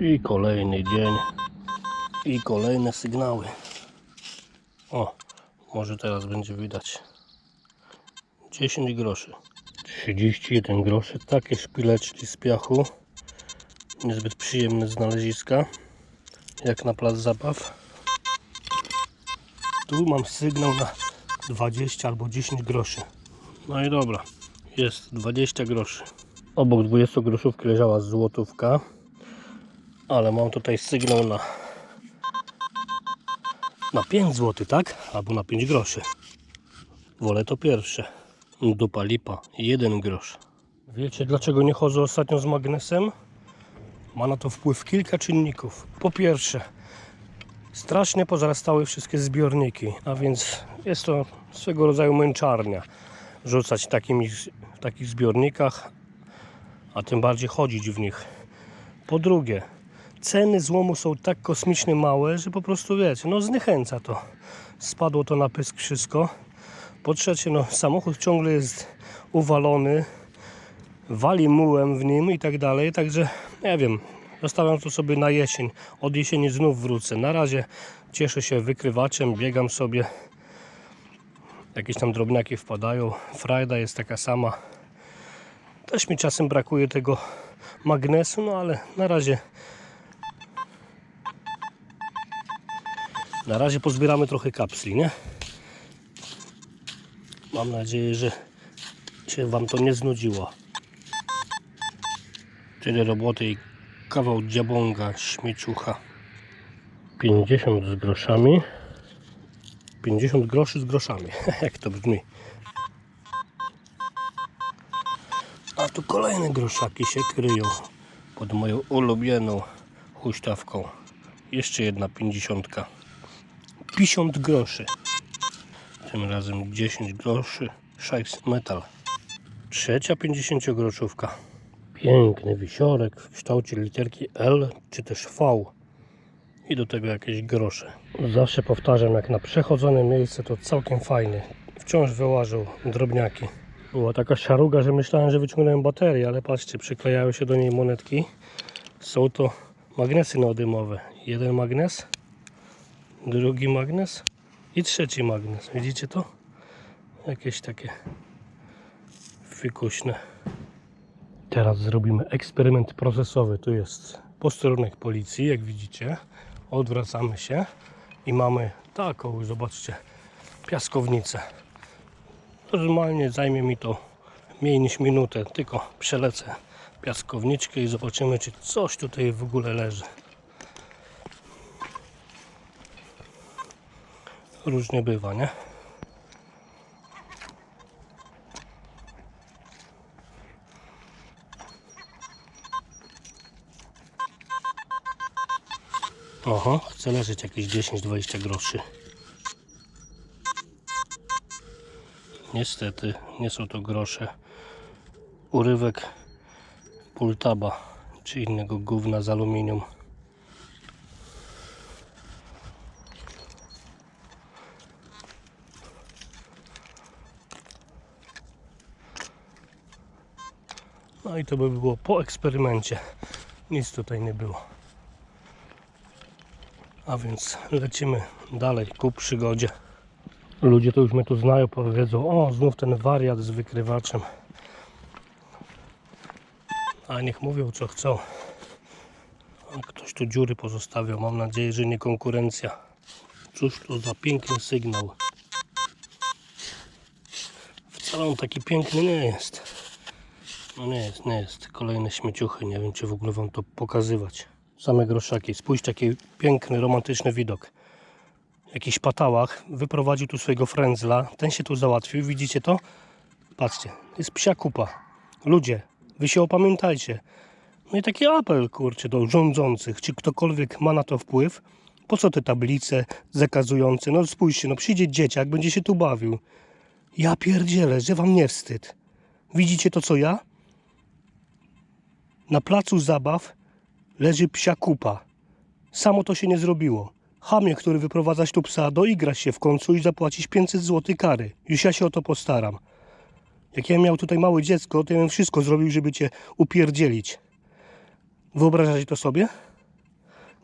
I kolejny dzień. I kolejne sygnały. O, może teraz będzie widać. 10 groszy. 31 groszy. Takie szpileczki z piachu. Niezbyt przyjemne znaleziska. Jak na plac zabaw. Tu mam sygnał na 20 albo 10 groszy. No i dobra. Jest 20 groszy. Obok 20 groszówki leżała złotówka. Ale mam tutaj sygnał na na 5 zł, tak? Albo na 5 groszy. Wolę to pierwsze. Dupa lipa, 1 grosz. Wiecie dlaczego nie chodzę ostatnio z magnesem? Ma na to wpływ kilka czynników. Po pierwsze, strasznie pozarastały wszystkie zbiorniki, a więc jest to swego rodzaju męczarnia. Rzucać takimi, w takich zbiornikach, a tym bardziej chodzić w nich. Po drugie, ceny złomu są tak kosmicznie małe, że po prostu wiecie, no zniechęca to. Spadło to na pysk wszystko. Po trzecie, no samochód ciągle jest uwalony, wali mułem w nim i tak dalej, także nie wiem, zostawiam to sobie na jesień. Od jesieni znów wrócę. Na razie cieszę się wykrywaczem, biegam sobie. Jakieś tam drobniaki wpadają. Frajda jest taka sama. Też mi czasem brakuje tego magnesu, no ale na razie na razie pozbieramy trochę kapsli, nie? Mam nadzieję, że się Wam to nie znudziło. Tyle roboty i kawał dziabonga, śmieciucha. 50 z groszami. 50 groszy z groszami. Jak to brzmi. A tu kolejne groszaki się kryją pod moją ulubioną huśtawką. Jeszcze jedna 50. 50 groszy. Tym razem 10 groszy. Szajs metal. Trzecia 50 groszówka. Piękny wisiorek w kształcie literki L czy też V. I do tego jakieś grosze. Zawsze powtarzam, jak na przechodzone miejsce to całkiem fajny. Wciąż wyłażą drobniaki. Była taka szaruga, że myślałem, że wyciągnąłem baterię, ale patrzcie, przyklejały się do niej monetki. Są to magnesy neodymowe. Jeden magnes, drugi magnes i trzeci magnes. Widzicie to? Jakieś takie fikuśne. Teraz zrobimy eksperyment procesowy. Tu jest posterunek policji, jak widzicie. Odwracamy się i mamy taką, zobaczcie, piaskownicę. Normalnie zajmie mi to mniej niż minutę, tylko przelecę piaskowniczkę i zobaczymy, czy coś tutaj w ogóle leży. Różnie bywa, nie? Oho, chce leżeć jakieś 10-20 groszy. Niestety, nie są to grosze. Urywek pultaba, czy innego gówna z aluminium. I to by było po eksperymencie. Nic tutaj nie było. A więc lecimy dalej ku przygodzie. Ludzie to już mnie tu znają, powiedzą, o znów ten wariat z wykrywaczem. A niech mówią co chcą. Ktoś tu dziury pozostawiał, mam nadzieję, że nie konkurencja. Cóż to za piękny sygnał. Wcale on taki piękny nie jest. No nie jest, nie jest. Kolejne śmieciuchy, nie wiem czy w ogóle wam to pokazywać. Same groszaki. Spójrz, taki piękny, romantyczny widok. Jakiś patałach wyprowadził tu swojego frędzla. Ten się tu załatwił. Widzicie to? Patrzcie, jest psia kupa. Ludzie, wy się opamiętajcie. No i taki apel, kurczę, do rządzących. Czy ktokolwiek ma na to wpływ? Po co te tablice zakazujące? No spójrzcie, no przyjdzie dzieciak, będzie się tu bawił. Ja pierdzielę, że wam nie wstyd. Widzicie to, co ja? Na placu zabaw leży psia kupa. Samo to się nie zrobiło. Chamie, który wyprowadzasz tu psa, doigrasz się w końcu i zapłacisz 500 zł kary. Już ja się o to postaram. Jak ja miał tutaj małe dziecko, to ja bym wszystko zrobił, żeby cię upierdzielić. Wyobrażacie to sobie?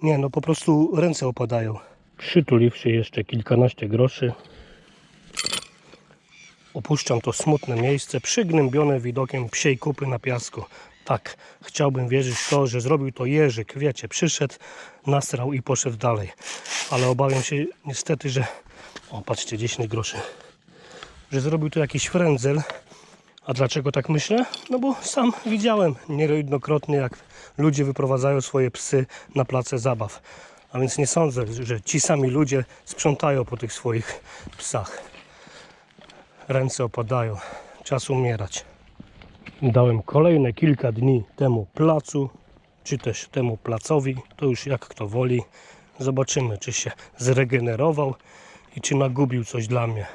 Nie, no po prostu ręce opadają. Przytuliwszy jeszcze kilkanaście groszy, opuszczam to smutne miejsce, przygnębione widokiem psiej kupy na piasku. Tak, chciałbym wierzyć w to, że zrobił to Jerzyk, wiecie, przyszedł, nasrał i poszedł dalej. Ale obawiam się niestety, że... O, patrzcie, 10 groszy. Że zrobił to jakiś frędzel. A dlaczego tak myślę? No bo sam widziałem niejednokrotnie, jak ludzie wyprowadzają swoje psy na place zabaw. A więc nie sądzę, że ci sami ludzie sprzątają po tych swoich psach. Ręce opadają. Czas umierać. Dałem kolejne kilka dni temu placu, czy też temu placowi, to już jak kto woli. Zobaczymy, czy się zregenerował i czy nagubił coś dla mnie.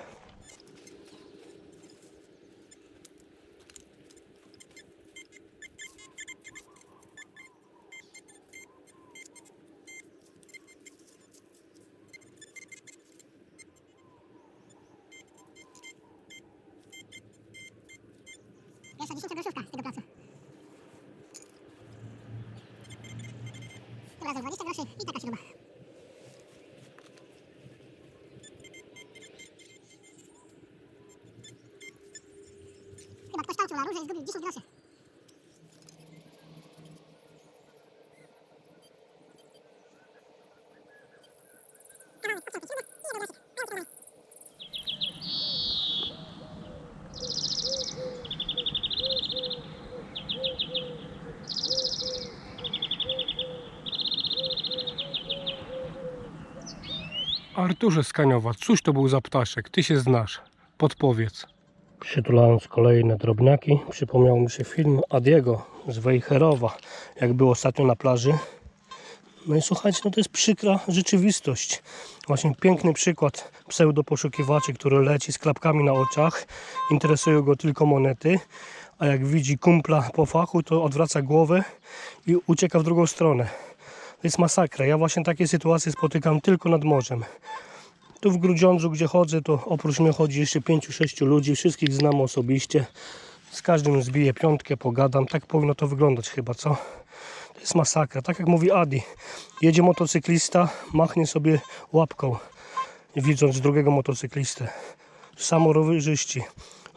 Pierwsza 10 groszówka z tego placu. Tym razem 20 groszy i taka śruba. Chyba ktoś tańczył na róże i zgubił 10 groszy. Arturze Skaniowa, cóż to był za ptaszek? Ty się znasz. Podpowiedz. Przytulając kolejne drobniaki, przypomniał mi się film Adiego z Wejherowa, jak był ostatnio na plaży. No i słuchajcie, no to jest przykra rzeczywistość. Właśnie piękny przykład pseudoposzukiwaczy, który leci z klapkami na oczach, interesują go tylko monety, a jak widzi kumpla po fachu, to odwraca głowę i ucieka w drugą stronę. To jest masakra. Ja właśnie takie sytuacje spotykam tylko nad morzem. Tu w Grudziądzu, gdzie chodzę, to oprócz mnie chodzi jeszcze 5-6 ludzi. Wszystkich znam osobiście. Z każdym zbiję piątkę, pogadam. Tak powinno to wyglądać chyba, co? To jest masakra. Tak jak mówi Adi. Jedzie motocyklista, machnie sobie łapką, widząc drugiego motocyklistę. Samo rowerzyści.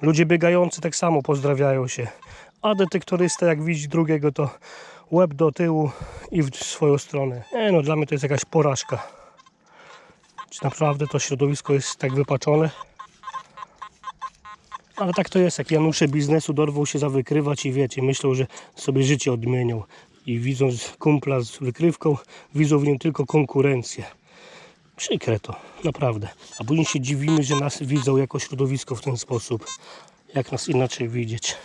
Ludzie biegający tak samo pozdrawiają się. A detektorysta jak widzi drugiego, to łeb do tyłu i w swoją stronę. Nie no, dla mnie to jest jakaś porażka. Czy naprawdę to środowisko jest tak wypaczone? Ale tak to jest, jak Janusze biznesu dorwą się za wykrywać i wiecie, myślą, że sobie życie odmienią. I widząc kumpla z wykrywką, widzą w nim tylko konkurencję. Przykre to, naprawdę. A później się dziwimy, że nas widzą jako środowisko w ten sposób. Jak nas inaczej widzieć?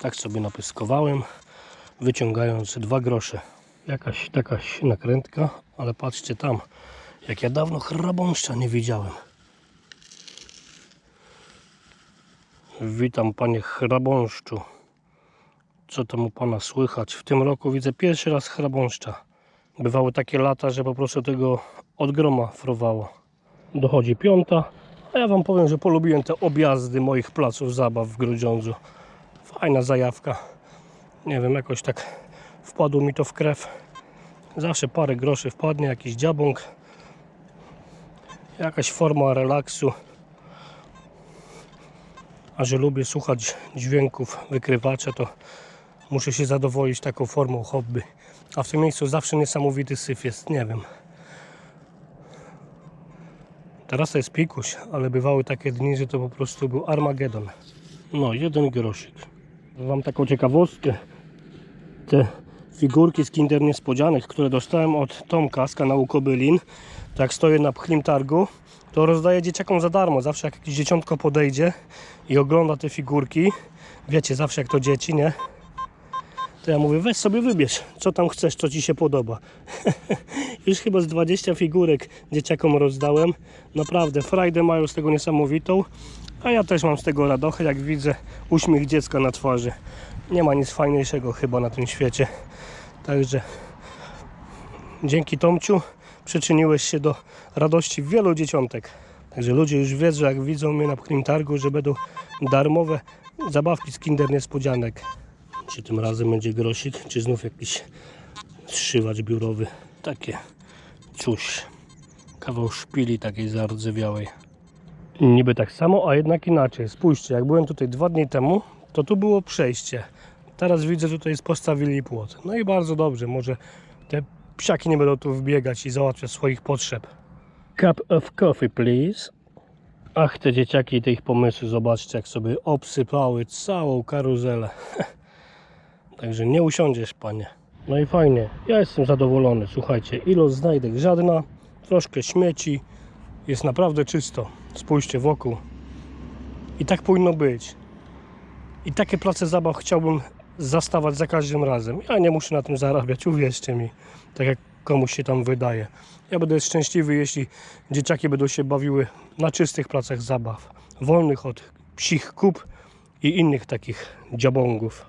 Tak sobie napyskowałem, wyciągając dwa grosze. Jakaś takaś nakrętka, ale patrzcie tam, jak ja dawno chrabąszcza nie widziałem. Witam panie chrabąszczu. Co tam u pana słychać? W tym roku widzę pierwszy raz chrabąszcza. Bywały takie lata, że po prostu tego od groma frowało. Dochodzi piąta, a ja wam powiem, że polubiłem te objazdy moich placów zabaw w Grudziądzu. Fajna zajawka. Nie wiem, jakoś tak wpadło mi to w krew. Zawsze parę groszy wpadnie, jakiś dziabąk. Jakaś forma relaksu. A że lubię słuchać dźwięków wykrywacza, to muszę się zadowolić taką formą hobby. A w tym miejscu zawsze niesamowity syf jest, nie wiem. Teraz to jest pikuś, ale bywały takie dni, że to po prostu był Armagedon. No, jeden grosik. Wam taką ciekawostkę. Te figurki z Kinder Niespodzianek, które dostałem od Tomka z kanału Kobylin, to jak stoję na pchlim targu, to rozdaję dzieciakom za darmo. Zawsze jak jakieś dzieciątko podejdzie i ogląda te figurki, wiecie, zawsze jak to dzieci, nie? To ja mówię, weź sobie wybierz, co tam chcesz, co ci się podoba. Już chyba z 20 figurek dzieciakom rozdałem. Naprawdę, frajdę mają z tego niesamowitą. A ja też mam z tego radochę, jak widzę uśmiech dziecka na twarzy. Nie ma nic fajniejszego chyba na tym świecie. Także dzięki Tomciu przyczyniłeś się do radości wielu dzieciątek. Także ludzie już wiedzą, jak widzą mnie na pchlim targu, że będą darmowe zabawki z Kinder Niespodzianek. Czy tym razem będzie grosik, czy znów jakiś zszywacz biurowy. Takie coś. Kawał szpili takiej zardzewiałej. Niby tak samo, a jednak inaczej. Spójrzcie, jak byłem tutaj dwa dni temu, to tu było przejście. Teraz widzę, tutaj postawili płot. No i bardzo dobrze, może te psiaki nie będą tu wbiegać i załatwiać swoich potrzeb. Cup of coffee, please. Ach, te dzieciaki i te ich pomysły, zobaczcie, jak sobie obsypały całą karuzelę. Także nie usiądziesz, panie. No i fajnie, ja jestem zadowolony. Słuchajcie, ilość znajdek żadna, troszkę śmieci, jest naprawdę czysto. Spójrzcie wokół. I tak powinno być. I takie place zabaw chciałbym zastawać za każdym razem. Ja nie muszę na tym zarabiać, uwierzcie mi. Tak jak komuś się tam wydaje. Ja będę szczęśliwy, jeśli dzieciaki będą się bawiły na czystych placach zabaw. Wolnych od psich kup i innych takich dziabongów.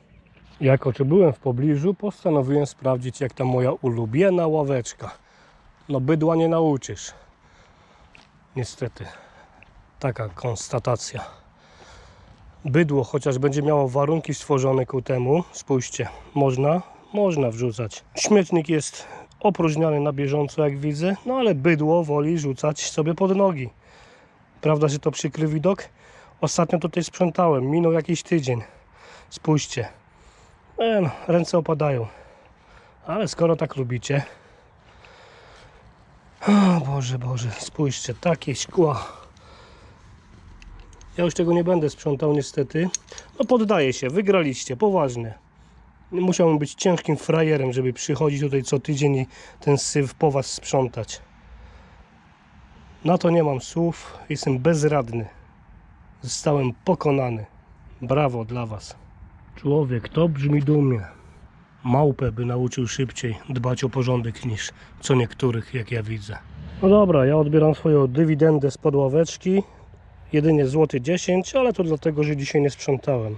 Jako czy byłem w pobliżu, postanowiłem sprawdzić jak ta moja ulubiona ławeczka. No bydła nie nauczysz. Niestety. Taka konstatacja. Bydło, chociaż będzie miało warunki stworzone ku temu, spójrzcie, można, można wrzucać. Śmietnik jest opróżniany na bieżąco, jak widzę, no ale bydło woli rzucać sobie pod nogi. Prawda, że to przykry widok? Ostatnio tutaj sprzątałem, minął jakiś tydzień. Spójrzcie. E, ręce opadają. Ale skoro tak lubicie. O Boże, Boże, spójrzcie, takie szkła. Ja już tego nie będę sprzątał niestety. No poddaję się, wygraliście, poważnie. Musiałbym być ciężkim frajerem, żeby przychodzić tutaj co tydzień i ten syf po was sprzątać. Na to nie mam słów, jestem bezradny. Zostałem pokonany. Brawo dla was. Człowiek, to brzmi dumnie. Małpę by nauczył szybciej dbać o porządek niż co niektórych, jak ja widzę. No dobra, ja odbieram swoją dywidendę z podławeczki. Jedynie złoty 10, ale to dlatego, że dzisiaj nie sprzątałem.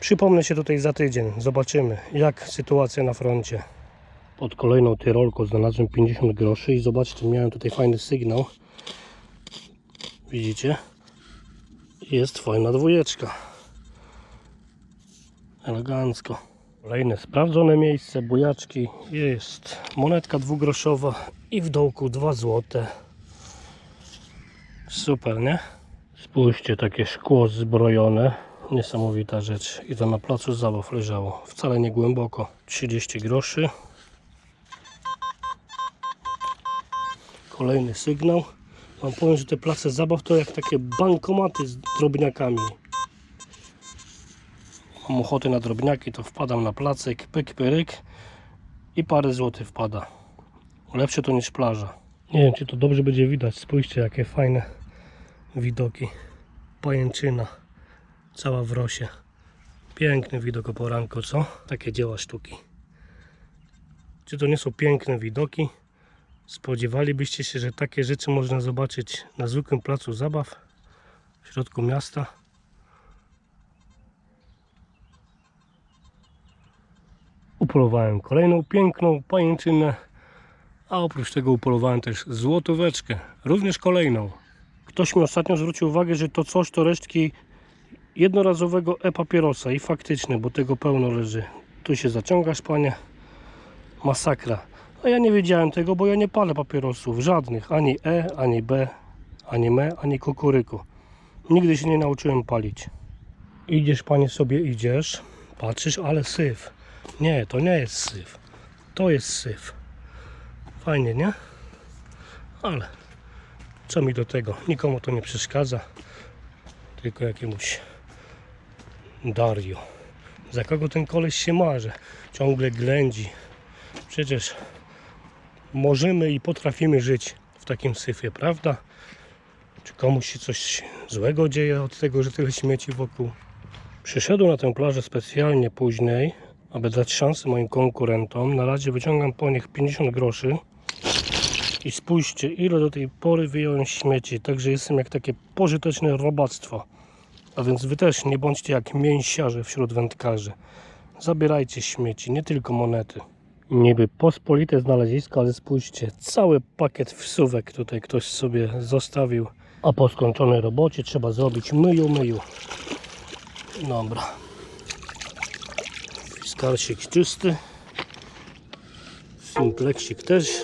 Przypomnę się tutaj za tydzień. Zobaczymy, jak sytuacja na froncie. Pod kolejną tyrolką znalazłem 50 groszy i zobaczcie, miałem tutaj fajny sygnał. Widzicie? Jest fajna dwójeczka. Elegancko. Kolejne sprawdzone miejsce, bujaczki. Jest monetka dwugroszowa i w dołku 2 złote. Super, nie? Spójrzcie, takie szkło zbrojone. Niesamowita rzecz. I to na placu zabaw leżało. Wcale nie głęboko. 30 groszy. Kolejny sygnał. Wam powiem, że te place zabaw to jak takie bankomaty z drobniakami. Mam ochotę na drobniaki, to wpadam na placek, pyk, pyryk i parę złotych wpada. Lepsze to niż plaża. Nie wiem, czy to dobrze będzie widać. Spójrzcie, jakie fajne widoki. Pajęczyna, cała w rosie. Piękny widok o poranku, co? Takie dzieła sztuki. Czy to nie są piękne widoki? Spodziewalibyście się, że takie rzeczy można zobaczyć na zwykłym placu zabaw w środku miasta? Upolowałem kolejną piękną pajęczynę, a oprócz tego upolowałem też złotóweczkę, również kolejną. Ktoś mi ostatnio zwrócił uwagę, że to coś to resztki jednorazowego e-papierosa i faktycznie, bo tego pełno leży. Tu się zaciągasz, panie. Masakra. A ja nie wiedziałem tego, bo ja nie palę papierosów. Żadnych. Ani E, ani B, ani me, ani kukuryku. Nigdy się nie nauczyłem palić. Idziesz, panie, sobie idziesz. Patrzysz, ale syf. Nie, to nie jest syf. To jest syf. Fajnie, nie? Ale co mi do tego? Nikomu to nie przeszkadza. Tylko jakiemuś Dario. Za kogo ten koleś się marzy? Ciągle ględzi. Przecież możemy i potrafimy żyć w takim syfie, prawda? Czy komuś się coś złego dzieje od tego, że tyle śmieci wokół? Przyszedłem na tę plażę specjalnie później, aby dać szansę moim konkurentom. Na razie wyciągam po nich 50 groszy. I spójrzcie, ile do tej pory wyjąłem śmieci. Także jestem jak takie pożyteczne robactwo. A więc wy też nie bądźcie jak mięsiarze wśród wędkarzy. Zabierajcie śmieci, nie tylko monety. Niby pospolite znalezisko, ale spójrzcie, cały pakiet wsówek tutaj ktoś sobie zostawił. A po skończonej robocie trzeba zrobić myju, myju. Dobra. Karsik czysty. Simpleksik też.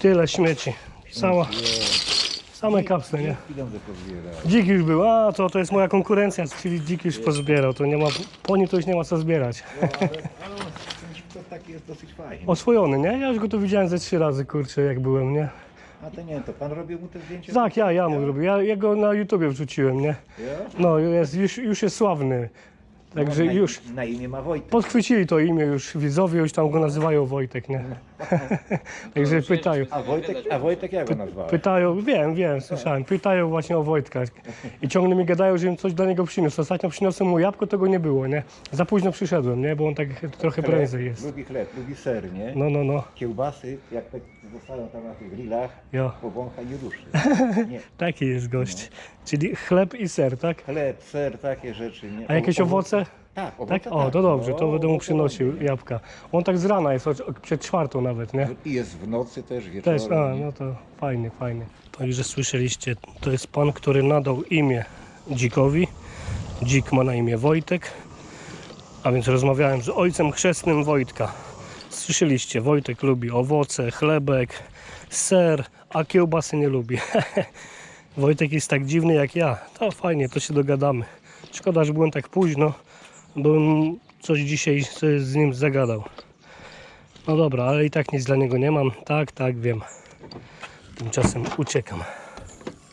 Tyle śmieci. Cała, same kapsle, nie? Pieniądze pozbiera. Dzik już był, a to, to jest moja konkurencja, czyli dzik już pozbierał, to nie ma, po nim to już nie ma co zbierać. To taki jest dosyć fajny. Oswojony, nie? Ja już go tu widziałem ze trzy razy, kurczę, jak byłem, nie? A to nie, to pan robił mu te zdjęcia? Tak, ja, ja mu robię, ja, ja go na YouTubie wrzuciłem, nie? No, jest, już, już jest sławny, także na, już Na imię ma Wojtek. podchwycili to imię, już widzowie już tam go nazywają Wojtek, nie? Także pytają. A Wojtek, a Wojtek jak go nazwałeś? Pytają, wiem, wiem, słyszałem, pytają właśnie o Wojtka i ciągle mi gadają, żebym coś dla niego przyniósł. Ostatnio przyniosłem mu jabłko, tego nie było, nie? Za późno przyszedłem, nie? Bo on tak trochę prędzej jest. Lubi chleb, lubi ser, nie? No, no, no, Kiełbasy, jak tak zostają tam na tych grillach, ja. powącha i ruszy. Nie. Taki jest gość. Czyli chleb i ser, tak? Chleb, ser, takie rzeczy, nie? A jakieś owoce? Tak, Tak? owoce O, to dobrze, to No, będę mu owoce przynosił nie? jabłka. On tak z rana jest, przed czwartą nawet, nie? I jest w nocy też, wieczorem. Też, a, nie? no to fajnie, fajnie. Także słyszeliście, to jest pan, który nadał imię dzikowi. Dzik ma na imię Wojtek, a więc rozmawiałem z ojcem chrzestnym Wojtka. Słyszeliście, Wojtek lubi owoce, chlebek, ser, a kiełbasy nie lubi. Wojtek jest tak dziwny jak ja. To fajnie, to się dogadamy. Szkoda, że byłem tak późno, bym coś dzisiaj z nim zagadał. No dobra, ale i tak nic dla niego nie mam. Tak, tak, wiem. Tymczasem uciekam.